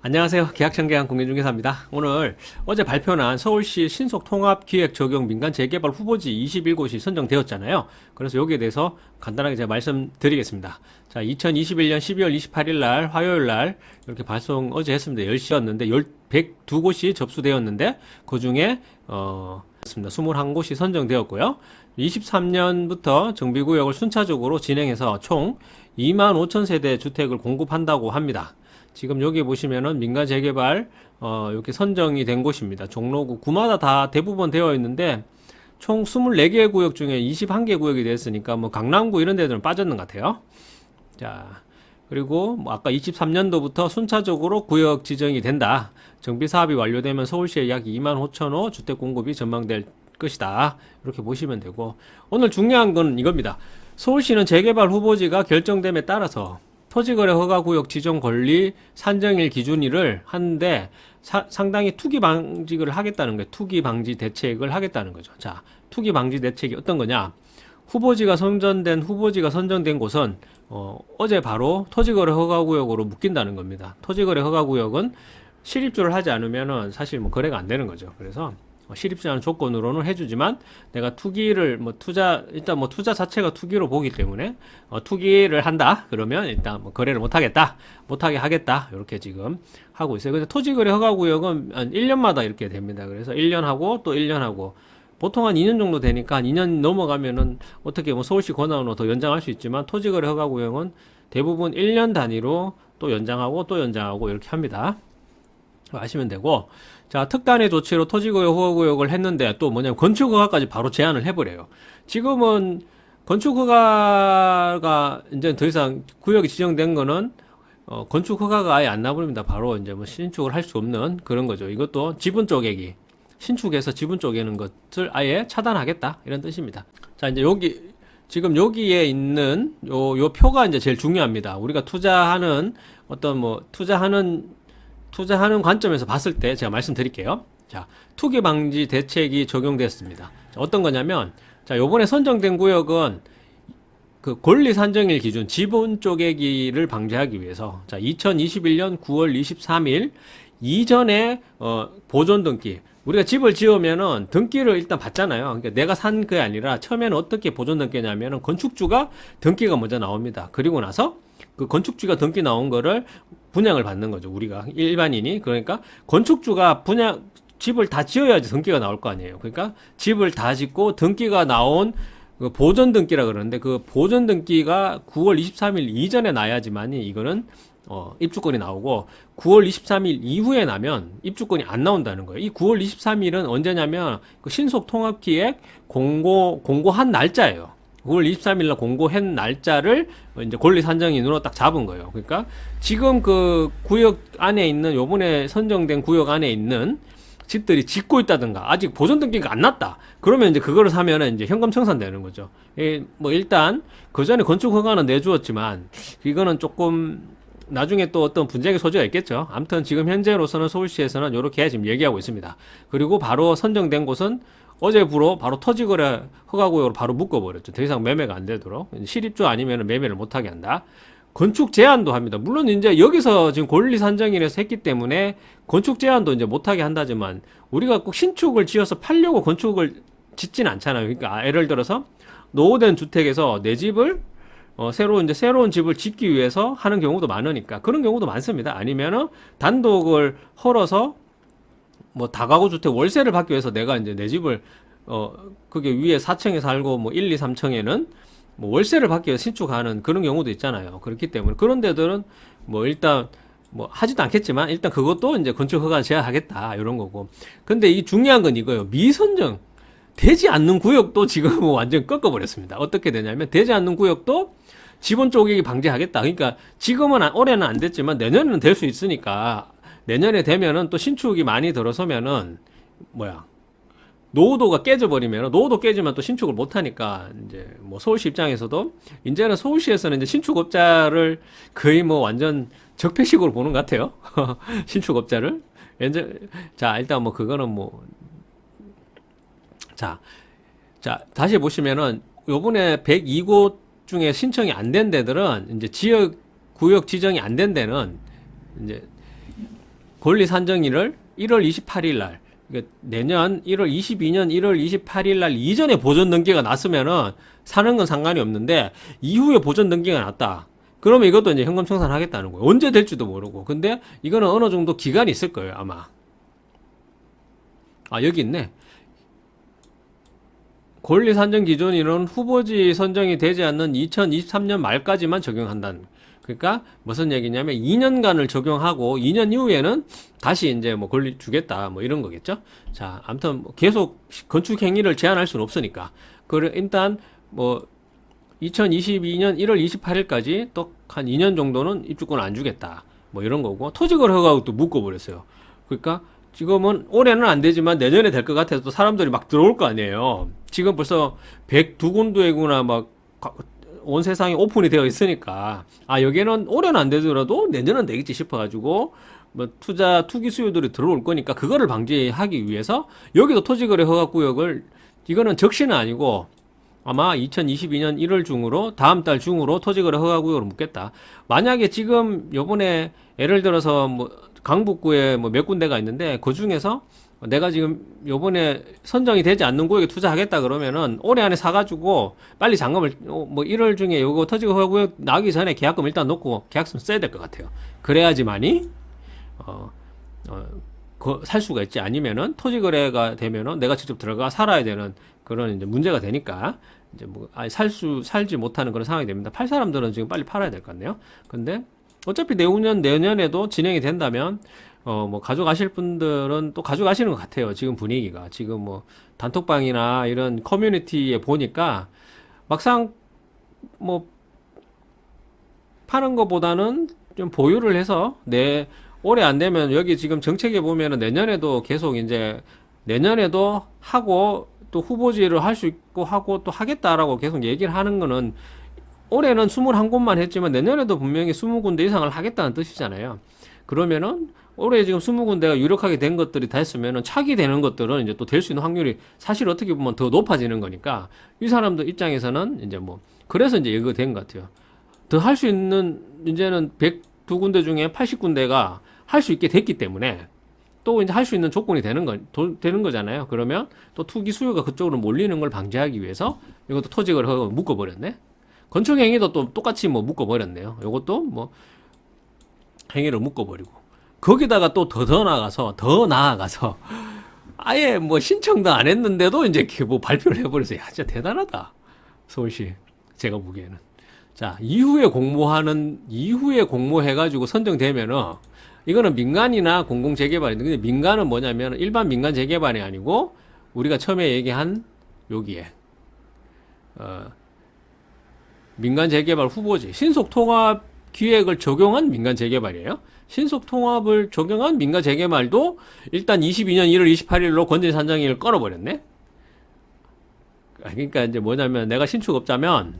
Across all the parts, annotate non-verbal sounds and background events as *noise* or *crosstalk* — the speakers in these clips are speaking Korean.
안녕하세요. 계약청계한 공인중개사입니다. 오늘 어제 발표난 서울시 신속통합기획 적용 민간 재개발 후보지 21곳이 선정되었잖아요. 그래서 여기에 대해서 간단하게 제가 말씀드리겠습니다. 자, 2021년 12월 28일 날 화요일 날 이렇게 발송 어제 했습니다. 10시였는데 102곳이 접수되었는데 그 중에 어 21곳이 선정되었고요. 23년부터 정비구역을 순차적으로 진행해서 총 2만 5천 세대 주택을 공급한다고 합니다. 지금 여기 보시면은 민간 재개발 어 이렇게 선정이 된 곳입니다. 종로구 구마다 다 대부분 되어 있는데 총 24개 구역 중에 21개 구역이 됐으니까 뭐 강남구 이런 데들은 빠졌는 것 같아요. 자, 그리고 뭐 아까 23년도부터 순차적으로 구역 지정이 된다. 정비 사업이 완료되면 서울시에 약 2만 5천 호 주택 공급이 전망될 것이다. 이렇게 보시면 되고 오늘 중요한 건 이겁니다. 서울시는 재개발 후보지가 결정됨에 따라서 토지거래 허가구역 지정 권리 산정일 기준일을 하는데 사- 상당히 투기 방지를 하겠다는 거예요. 투기 방지 대책을 하겠다는 거죠. 자, 투기 방지 대책이 어떤 거냐? 후보지가 선정된 후보지가 선정된 곳은 어, 어제 바로 토지거래 허가구역으로 묶인다는 겁니다. 토지거래 허가구역은 실입주를 하지 않으면은 사실 뭐 거래가 안 되는 거죠. 그래서 어, 실입주하는 조건으로는 해주지만 내가 투기를 뭐 투자 일단 뭐 투자 자체가 투기로 보기 때문에 어, 투기를 한다 그러면 일단 뭐 거래를 못 하겠다 못하게 하겠다 이렇게 지금 하고 있어요. 근데 토지거래 허가구역은 한 1년마다 이렇게 됩니다. 그래서 1년 하고 또 1년 하고 보통 한 2년 정도 되니까 한 2년 넘어가면은 어떻게 뭐 서울시 권한으로 더 연장할 수 있지만 토지거래 허가구역은 대부분 1년 단위로 또 연장하고 또 연장하고 이렇게 합니다. 아시면 되고 자 특단의 조치로 토지거래 허가구역을 했는데 또 뭐냐면 건축허가까지 바로 제한을 해버려요. 지금은 건축허가가 이제 더 이상 구역이 지정된 거는 어, 건축허가가 아예 안 나버립니다. 바로 이제 뭐 신축을 할 수 없는 그런 거죠. 이것도 지분 쪼개기 신축해서 지분 쪼개는 것을 아예 차단하겠다 이런 뜻입니다. 자 이제 여기 지금 여기에 있는 요, 요 표가 이제 제일 중요합니다. 우리가 투자하는 어떤 뭐 투자하는 투자하는 관점에서 봤을 때 제가 말씀드릴게요. 자, 투기 방지 대책이 적용됐습니다. 자, 어떤 거냐면, 자, 요번에 선정된 구역은 그 권리 산정일 기준 지분 쪼개기를 방지하기 위해서 자, 2021년 9월 23일 이전에 어 보존 등기 우리가 집을 지으면은 등기를 일단 받잖아요. 그러니까 내가 산 게 아니라 처음에는 어떻게 보존 등기냐면은 건축주가 등기가 먼저 나옵니다. 그리고 나서 그 건축주가 등기 나온 거를 분양을 받는 거죠. 우리가 일반인이 그러니까 건축주가 분양 집을 다 지어야지 등기가 나올 거 아니에요. 그러니까 집을 다 짓고 등기가 나온 그 보존 등기라 그러는데 그 보존 등기가 9월 23일 이전에 나야지만이 이거는 어, 입주권이 나오고 9월 23일 이후에 나면 입주권이 안 나온다는 거예요. 이 9월 23일은 언제냐면 그 신속 통합 기획 공고 공고한 날짜예요. 9월 23일 날 공고한 날짜를 이제 권리 산정인으로 딱 잡은 거예요. 그러니까 지금 그 구역 안에 있는 요번에 선정된 구역 안에 있는 집들이 짓고 있다든가 아직 보존 등기가 안 났다. 그러면 이제 그거를 사면은 이제 현금 청산되는 거죠. 예, 뭐 일단 그 전에 건축 허가는 내주었지만 이거는 조금 나중에 또 어떤 분쟁의 소지가 있겠죠. 아무튼 지금 현재로서는 서울시에서는 이렇게 지금 얘기하고 있습니다. 그리고 바로 선정된 곳은 어제부로 바로 토지거래 허가구역으로 바로 묶어버렸죠. 더 이상 매매가 안 되도록 실입주 아니면 매매를 못하게 한다. 건축 제한도 합니다. 물론 이제 여기서 지금 권리 산정인에서 했기 때문에 건축 제한도 이제 못하게 한다지만 우리가 꼭 신축을 지어서 팔려고 건축을 짓진 않잖아요. 그러니까 예를 들어서 노후된 주택에서 내 집을 어, 새로 이제 새로운 집을 짓기 위해서 하는 경우도 많으니까 그런 경우도 많습니다. 아니면은 단독을 헐어서 뭐 다가구 주택 월세를 받기 위해서 내가 이제 내 집을 어 그게 위에 4층에 살고 뭐 1, 2, 3층에는 뭐 월세를 받기 위해서 신축하는 그런 경우도 있잖아요. 그렇기 때문에 그런 데들은 뭐 일단 뭐 하지도 않겠지만 일단 그것도 이제 건축 허가 제한하겠다 이런 거고. 근데 이 중요한 건 이거예요. 미선정 되지 않는 구역도 지금 *laughs* 뭐 완전 꺾어 버렸습니다. 어떻게 되냐면 되지 않는 구역도 지분 쪼개기 방지하겠다. 그러니까 지금은 안- 올해는 안 됐지만 내년에는 될 수 있으니까 내년에 되면은 또 신축이 많이 들어서면은 뭐야 노후도가 깨져버리면 노후도 깨지면 또 신축을 못 하니까 이제 뭐 서울시 입장에서도 이제는 서울시에서는 이제 신축업자를 거의 뭐 완전 적폐식으로 보는 것 같아요. *laughs* 신축업자를 이제 자 일단 뭐 그거는 뭐 자, 자, 다시 보시면은 요번에 102곳 중에 신청이 안 된 데들은 이제 지역 구역 지정이 안 된 데는 이제 권리 산정일을 1월 28일 날 그러니까 내년 1월 22년 1월 28일 날 이전에 보존 등기가 났으면은 사는 건 상관이 없는데 이후에 보존 등기가 났다. 그러면 이것도 이제 현금 청산하겠다는 거예요. 언제 될지도 모르고. 근데 이거는 어느 정도 기간이 있을 거예요, 아마. 아, 여기 있네. 권리 산정 기준일은 후보지 선정이 되지 않는 2023년 말까지만 적용한다는. 그러니까 무슨 얘기냐면 2년간을 적용하고 2년 이후에는 다시 이제 뭐 권리 주겠다 뭐 이런 거겠죠. 자, 아무튼 뭐 계속 건축 행위를 제한할 수는 없으니까. 그 일단 뭐 2022년 1월 28일까지 또 한 2년 정도는 입주권 안 주겠다. 뭐 이런 거고 토지거래 허가도 또 묶어 버렸어요. 그러니까 지금은 올해는 안 되지만 내년에 될 것 같아서 또 사람들이 막 들어올 거 아니에요. 지금 벌써 102군데구나 막 온 세상이 오픈이 되어 있으니까 아 여기는 올해는 안 되더라도 내년은 되겠지 싶어가지고 뭐 투자 투기 수요들이 들어올 거니까 그거를 방지하기 위해서 여기도 토지거래 허가구역을 이거는 적시는 아니고 아마 2022년 1월 중으로 다음 달 중으로 토지거래 허가구역으로 묻겠다. 만약에 지금 요번에 예를 들어서 뭐 강북구에 뭐 몇 군데가 있는데 그 중에서 내가 지금 요번에 선정이 되지 않는 구역에 투자하겠다 그러면은 올해 안에 사가지고 빨리 잔금을 어, 뭐 1월 중에 요거 토지거 허가구역 나기 전에 계약금 일단 놓고 계약서 써야 될 것 같아요. 그래야지만이 어, 어, 그, 살 수가 있지 아니면은 토지 거래가 되면은 내가 직접 들어가 살아야 되는 그런 이제 문제가 되니까 이제 뭐 아예 살수 살지 못하는 그런 상황이 됩니다. 팔 사람들은 지금 빨리 팔아야 될 것 같네요. 근데 어차피 내후년 내년에도 진행이 된다면 어 뭐 가져가실 분들은 또 가져가시는 것 같아요. 지금 분위기가 지금 뭐 단톡방이나 이런 커뮤니티에 보니까 막상 뭐 파는 것보다는 좀 보유를 해서 내 올해 안 되면 여기 지금 정책에 보면은 내년에도 계속 이제 내년에도 하고 또 후보지를 할 수 있고 하고 또 하겠다라고 계속 얘기를 하는 거는 올해는 21곳만 했지만 내년에도 분명히 20군데 이상을 하겠다는 뜻이잖아요. 그러면은 올해 지금 20군데가 유력하게 된 것들이 다 했으면은 차기 되는 것들은 이제 또 될 수 있는 확률이 사실 어떻게 보면 더 높아지는 거니까 이 사람들 입장에서는 이제 뭐 그래서 이제 이거 된 것 같아요. 더 할 수 있는 이제는 102군데 중에 80군데가 할 수 있게 됐기 때문에 또 이제 할 수 있는 조건이 되는 거 도, 되는 거잖아요. 그러면 또 투기 수요가 그쪽으로 몰리는 걸 방지하기 위해서 이것도 토지를 묶어 버렸네. 건축 행위도 또 똑같이 뭐 묶어 버렸네요. 이것도 뭐 행위를 묶어 버리고 거기다가 또 더 더 나가서 더 나아가서 아예 뭐 신청도 안 했는데도 이제 뭐 발표를 해버려서 야 진짜 대단하다. 서울시 제가 보기에는. 자 이후에 공모하는 이후에 공모해가지고 선정되면은 이거는 민간이나 공공 재개발인데 근데 민간은 뭐냐면 일반 민간 재개발이 아니고 우리가 처음에 얘기한 여기에 어 민간 재개발 후보지. 신속 통합 기획을 적용한 민간 재개발이에요. 신속 통합을 적용한 민간 재개발도 일단 22년 1월 28일로 건진 산정일을 끌어버렸네. 그러니까 이제 뭐냐면 내가 신축업자면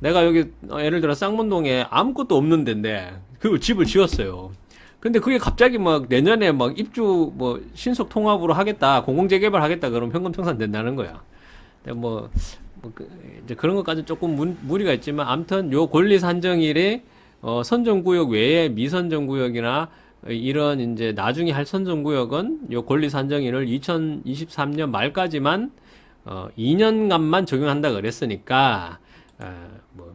내가 여기 어, 예를 들어 쌍문동에 아무것도 없는 데인데 그 집을 지었어요. 근데 그게 갑자기 막 내년에 막 입주 뭐 신속 통합으로 하겠다 공공재개발 하겠다 그러면 현금 청산 된다는 거야. 근데 뭐, 뭐 그, 이제 그런 것까지 조금 문, 무리가 있지만 아무튼 요 권리 산정일이 어, 선정구역 외에 미선정구역이나 이런 이제 나중에 할 선정구역은 요 권리 산정일을 2023년 말까지만 어, 2년간만 적용한다 그랬으니까 어, 뭐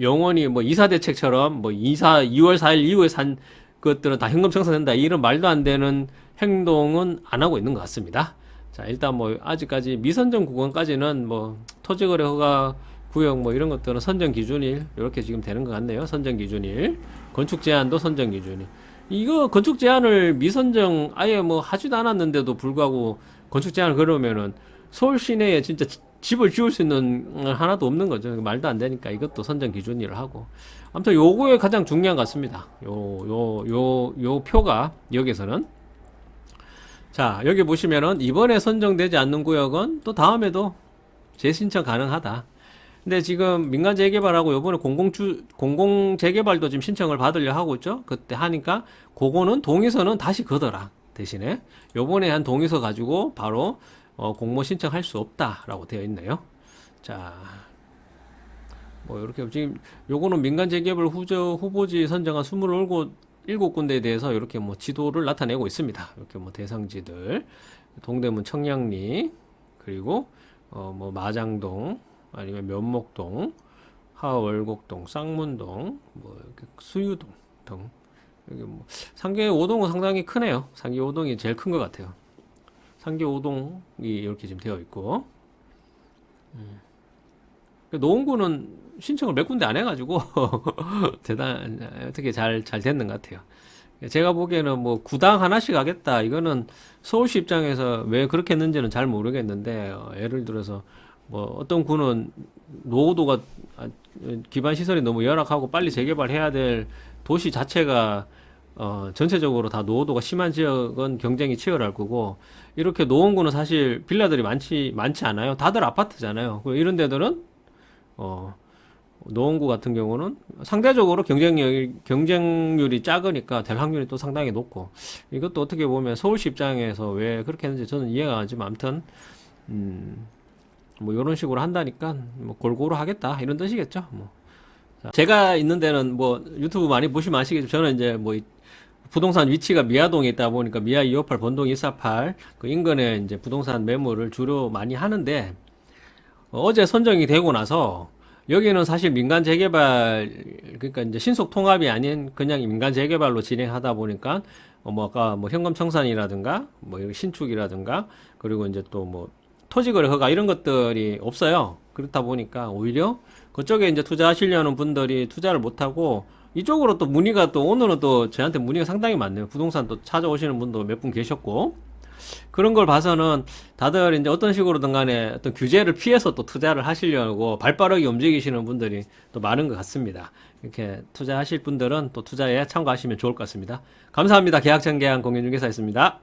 영원히 뭐 이사 대책처럼 뭐 이사 2월 4일 이후에 산 것들은 다 현금 청산된다 이런 말도 안 되는 행동은 안 하고 있는 것 같습니다. 자 일단 뭐 아직까지 미선정 구간까지는 뭐 토지거래 허가 구역 뭐 이런 것들은 선정 기준일 이렇게 지금 되는 것 같네요. 선정 기준일 건축 제한도 선정 기준일 이거 건축 제한을 미선정 아예 뭐 하지도 않았는데도 불구하고 건축 제한을 걸으면은 서울 시내에 진짜 지- 집을 지을 수 있는 하나도 없는 거죠. 말도 안 되니까 이것도 선정 기준일 하고 아무튼 요거에 가장 중요한 것 같습니다. 요 요 요 요 표가 여기서는 자 여기 보시면은 이번에 선정되지 않는 구역은 또 다음에도 재신청 가능하다. 근데 지금 민간 재개발하고 요번에 공공주 공공 재개발도 지금 신청을 받으려 하고 있죠. 그때 하니까 그거는 동의서는 다시 거더라. 대신에 요번에 한 동의서 가지고 바로 어, 공모 신청할 수 없다라고 되어 있네요. 자, 뭐 이렇게 지금 요거는 민간 재개발 후저 후보지 선정한 27 일곱 군데에 대해서 이렇게 뭐 지도를 나타내고 있습니다. 이렇게 뭐 대상지들, 동대문 청량리, 그리고 어 뭐 마장동, 아니면 면목동, 하월곡동, 쌍문동, 뭐 이렇게 수유동 등 여기 뭐 상계 5동은 상당히 크네요. 상계 5동이 제일 큰 것 같아요. 상계 5동이 이렇게 지금 되어 있고 노원구는 신청을 몇 군데 안 해가지고 *laughs* 대단 어떻게 잘 잘 됐는 것 같아요. 제가 보기에는 뭐 구당 하나씩 하겠다. 이거는 서울시 입장에서 왜 그렇게 했는지는 잘 모르겠는데 어, 예를 들어서 뭐 어떤 구는 노후도가 아, 기반 시설이 너무 열악하고 빨리 재개발해야 될 도시 자체가 어, 전체적으로 다 노후도가 심한 지역은 경쟁이 치열할 거고 이렇게 노원구는 사실 빌라들이 많지 많지 않아요. 다들 아파트잖아요. 그 이런 데들은 어, 노원구 같은 경우는 상대적으로 경쟁력, 경쟁률이 작으니까 될 확률이 또 상당히 높고 이것도 어떻게 보면 서울시 입장에서 왜 그렇게 했는지 저는 이해가 안 가지만 아무튼 음, 뭐 이런 식으로 한다니까 뭐 골고루 하겠다 이런 뜻이겠죠. 뭐 자, 제가 있는 데는 뭐 유튜브 많이 보시면 아시겠지만 저는 이제 뭐 이- 부동산 위치가 미아동에 있다 보니까 미아 258 본동 148 그 인근에 이제 부동산 매물을 주로 많이 하는데 어, 어제 선정이 되고 나서 여기는 사실 민간 재개발 그러니까 이제 신속 통합이 아닌 그냥 민간 재개발로 진행하다 보니까 어, 뭐 아까 뭐 현금 청산이라든가 뭐 신축이라든가 그리고 이제 또뭐 토지거래 허가 이런 것들이 없어요. 그렇다 보니까 오히려 그쪽에 이제 투자하시려는 분들이 투자를 못 하고 이쪽으로 또 문의가 또 오늘은 또 저한테 문의가 상당히 많네요. 부동산 또 찾아오시는 분도 몇 분 계셨고 그런 걸 봐서는 다들 이제 어떤 식으로든 간에 어떤 규제를 피해서 또 투자를 하시려고 발빠르게 움직이시는 분들이 또 많은 것 같습니다. 이렇게 투자하실 분들은 또 투자에 참고하시면 좋을 것 같습니다. 감사합니다. 계약전 계약 공인중개사였습니다.